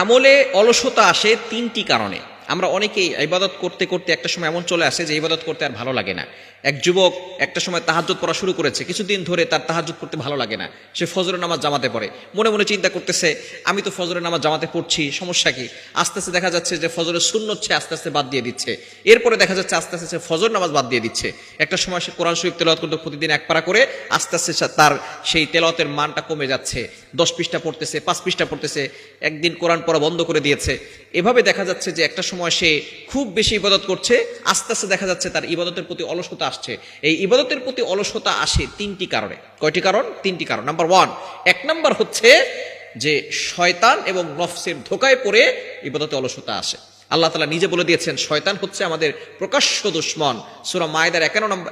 আমলে অলসতা আসে তিনটি কারণে। আমরা অনেকেই ইবাদত করতে করতে একটা সময় এমন চলে আসে যে ইবাদত করতে আর ভালো লাগে না। এক যুবক একটা সময় তাহাজ্জুদ পড়া শুরু করেছে, কিছুদিন ধরে তার তাহাজ্জুদ পড়তে ভালো লাগে না। সে ফজরের নামাজ জামাতে পড়ে। মনে মনে চিন্তা করতেছে, আমি তো ফজরের নামাজ জামাতে পড়ছি, সমস্যা কি? আস্তে আস্তে দেখা যাচ্ছে যে ফজরের শূন্য হচ্ছে আস্তে আস্তে বাদ দিয়ে দিচ্ছে। এরপরে দেখা যাচ্ছে আস্তে আস্তে সে ফজর নামাজ বাদ দিয়ে দিচ্ছে। একটা সময় সে কোরআন শরীফ তেলাওয়াত করতে প্রতিদিন এক পারা করে, আস্তে আস্তে তার সেই তেলাওয়াতের মানটা কমে যাচ্ছে। দশ পৃষ্ঠা পড়তেছে, পাঁচ পৃষ্ঠা পড়তেছে, একদিন কোরআন পড়া বন্ধ করে দিয়েছে। এভাবে দেখা যাচ্ছে যে একটা সময় সে খুব বেশি ইবাদত করছে, আস্তে আস্তে দেখা যাচ্ছে তার ইবাদতের প্রতি অলসতা আসছে। এই ইবাদতের প্রতি অলসতা আসে তিনটি কারণে। কয়টি কারণ? তিনটি কারণ। নাম্বার ওয়ান এক নাম্বার হচ্ছে যে শয়তান এবং নফসের ধোকায় পড়ে ইবাদতে অলসতা আসে। আল্লাহ তালা নিজে বলে দিয়েছেন, শয়তান হচ্ছে আমাদের প্রকাশ্য দুশ্মন। সুরা মায়দার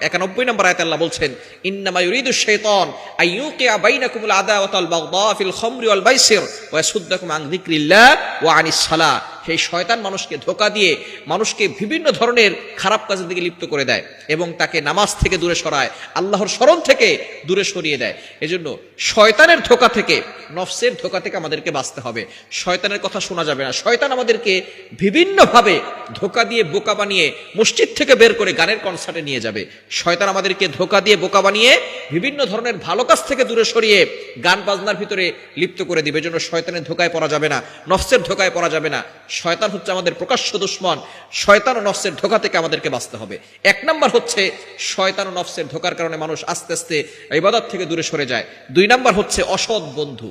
একানব্বই নম্বর আয়াত আল্লাহ বলছেন, ইন্নামা ইউরিদু শাইতান আইয়ুকিয়া বাইনাকুমুল আদাওয়াত ওয়াল বাগদা ফিল খামরি ওয়াল বাইসির ওয়া ইয়াসুদ্দাকুম আন যিকরিল্লাহ ওয়া আনিস সালাহ সেই শয়তান মানুষকে ধোকা দিয়ে মানুষকে বিভিন্ন ধরনের খারাপ কাজের দিকে লিপ্ত করে দেয় এবং তাকে নামাজ থেকে দূরে সরায়, আল্লাহর স্মরণ থেকে দূরে সরিয়ে দেয়। এজন্য শয়তানের ধোকা থেকে, নফসের ধোকা থেকে আমাদেরকে বাঁচতে হবে। শয়তানের কথা শোনা যাবে না। শয়তান আমাদেরকে বিভিন্নভাবে ধোকা দিয়ে বোকা বানিয়ে মসজিদ থেকে বের করে গানের কনসার্টে নিয়ে যাবে। শয়তান আমাদেরকে ধোকা দিয়ে বোকা বানিয়ে বিভিন্ন ধরনের ভালো কাজ থেকে দূরে সরিয়ে গান বাজনার ভিতরে লিপ্ত করে দিবে। এজন্য শয়তানের ধোকায় পড়া যাবে না, নফসের ধোকায় পড়া যাবে না। শয়তান হচ্ছে আমাদের প্রকাশ্য দুশ্মন, শয়তান ও নফসের ধোকা থেকে আমাদেরকে বাঁচতে হবে। এক নাম্বার হচ্ছে শয়তান ও নফসের ধোকার কারণে মানুষ আস্তে আস্তে ইবাদত থেকে দূরে সরে যায়। দুই নাম্বার হচ্ছে অসৎ বন্ধু।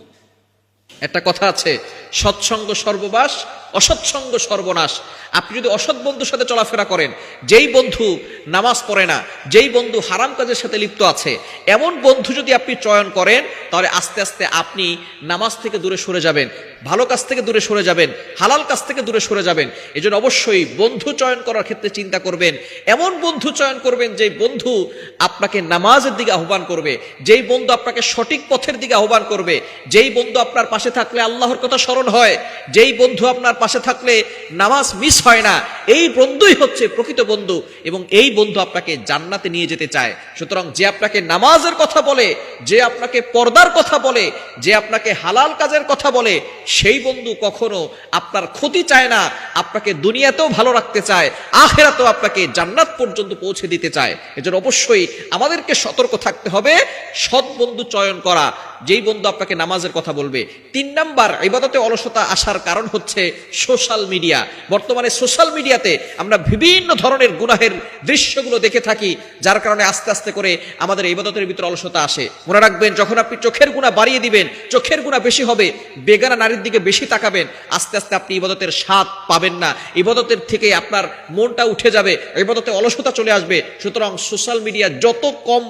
একটা কথা আছে, সৎসঙ্গ সর্ববাস অসৎসঙ্গ সর্বনাশ। আপনি যদি অসৎ বন্ধুর সাথে চলাফেরা করেন, যেই বন্ধু নামাজ পড়ে না, যেই বন্ধু হারাম কাজের সাথে লিপ্ত আছে, এমন বন্ধু যদি আপনি চয়ন করেন, তাহলে আস্তে আস্তে আপনি নামাজ থেকে দূরে সরে যাবেন, ভালো কাজ থেকে দূরে সরে যাবেন, হালাল কাজ থেকে দূরে সরে যাবেন। এই অবশ্যই বন্ধু চয়ন করার ক্ষেত্রে চিন্তা করবেন। এমন বন্ধু চয়ন করবেন, যেই বন্ধু আপনাকে নামাজের দিকে আহ্বান করবে, যেই বন্ধু আপনাকে সঠিক পথের দিকে আহ্বান করবে, যেই বন্ধু আপনার পাশে থাকলে আল্লাহর কথা স্মরণ হয়, যেই বন্ধু আপনার পাশে থাকলে নামাজ মিস হয় না। এই বন্ধুই হচ্ছে প্রকৃত বন্ধু এবং এই বন্ধু আপনাকে জান্নাতে নিয়ে যেতে চায়। সুতরাং যে আপনাকে নামাজের কথা বলে, যে আপনাকে পর্দার কথা বলে, যে আপনাকে হালাল কাজের কথা বলে, সেই বন্ধু কখনো আপনার ক্ষতি চায় না, আপনাকে দুনিয়াতেও ভালো রাখতে চায়, আখেরাতেও আপনাকে জান্নাত পর্যন্ত পৌঁছে দিতে চায়। এজন্য অবশ্যই আমাদেরকে সতর্ক থাকতে হবে, সৎ বন্ধু চয়ন করা। যেই বন্ধু আপনাকে নামাজের কথা বলবে, তিন নাম্বার ইবাদতে অলসতা আসার কারণ হচ্ছে সোশ্যাল মিডিয়া। বর্তমানে সোশ্যাল মিডিয়াতে আমরা বিভিন্ন ধরনের গুনাহের দৃশ্যগুলো দেখে থাকি, যার কারণে আস্তে আস্তে করে আমাদের ইবাদতের ভিতরে অলসতা আসে। মনে রাখবেন, যখন আপনি চোখের গুণা বাড়িয়ে দিবেন, চোখের গুণা বেশি হবে, বেগানা নারীর দিকে বেশি তাকাবেন, আস্তে আস্তে আপনি ইবাদতের স্বাদ পাবেন না। ইবাদতের থেকে আপনার মনটা উঠে যাবে, ইবাদতে অলসতা চলে আসবে। সুতরাং সোশ্যাল মিডিয়া যত কম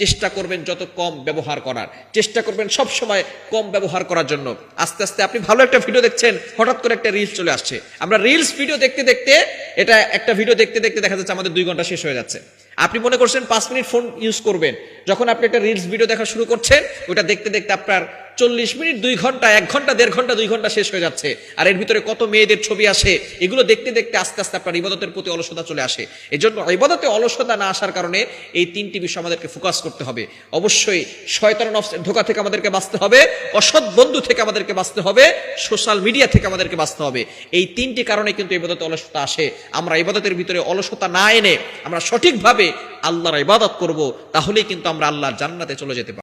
চেষ্টা করবেন যত কম ব্যবহার করার। চেষ্টা করবেন সব সময় কম ব্যবহার করার জন্য। আস্তে আস্তে আপনি ভালো একটা ভিডিও দেখছেন, হঠাৎ করে একটা রিলস চলে আসছে। আমরা রিলস ভিডিও দেখতে দেখতে, এটা একটা ভিডিও দেখতে দেখতে দেখা যাচ্ছে আমাদের দুই ঘণ্টা শেষ হয়ে যাচ্ছে। আপনি মনে করছেন পাঁচ মিনিট ফোন ইউজ করবেন। যখন আপনি একটা রিলস ভিডিও দেখা শুরু করছেন, ওটা দেখতে দেখতে আপনার চল্লিশ মিনিট, দুই ঘণ্টা, এক ঘণ্টা, দেড় ঘণ্টা, দুই ঘণ্টা শেষ হয়ে যাচ্ছে। আর এর ভিতরে কত মেয়েদের ছবি আসে, এগুলো দেখতে দেখতে আস্তে আস্তে আপনার ইবাদতের প্রতি অলসতা চলে আসে। এই জন্য ইবাদতে অলসতা না আসার কারণে এই তিনটি বিষয় আমাদেরকে ফোকাস করতে হবে। অবশ্যই শয়তান নফসের ধোকা থেকে আমাদেরকে বাঁচতে হবে, অসৎ বন্ধু থেকে আমাদেরকে বাঁচতে হবে সোশ্যাল মিডিয়া থেকে আমাদেরকে বাঁচতে হবে। এই তিনটি কারণে কিন্তু ইবাদতে অলসতা আসে। আমরা ইবাদতের ভিতরে অলসতা না এনে আমরা সঠিকভাবে আল্লাহর ইবাদত করব, তাহলেই কিন্তু আমরা আল্লাহর জান্নাতে চলে যেতে পারি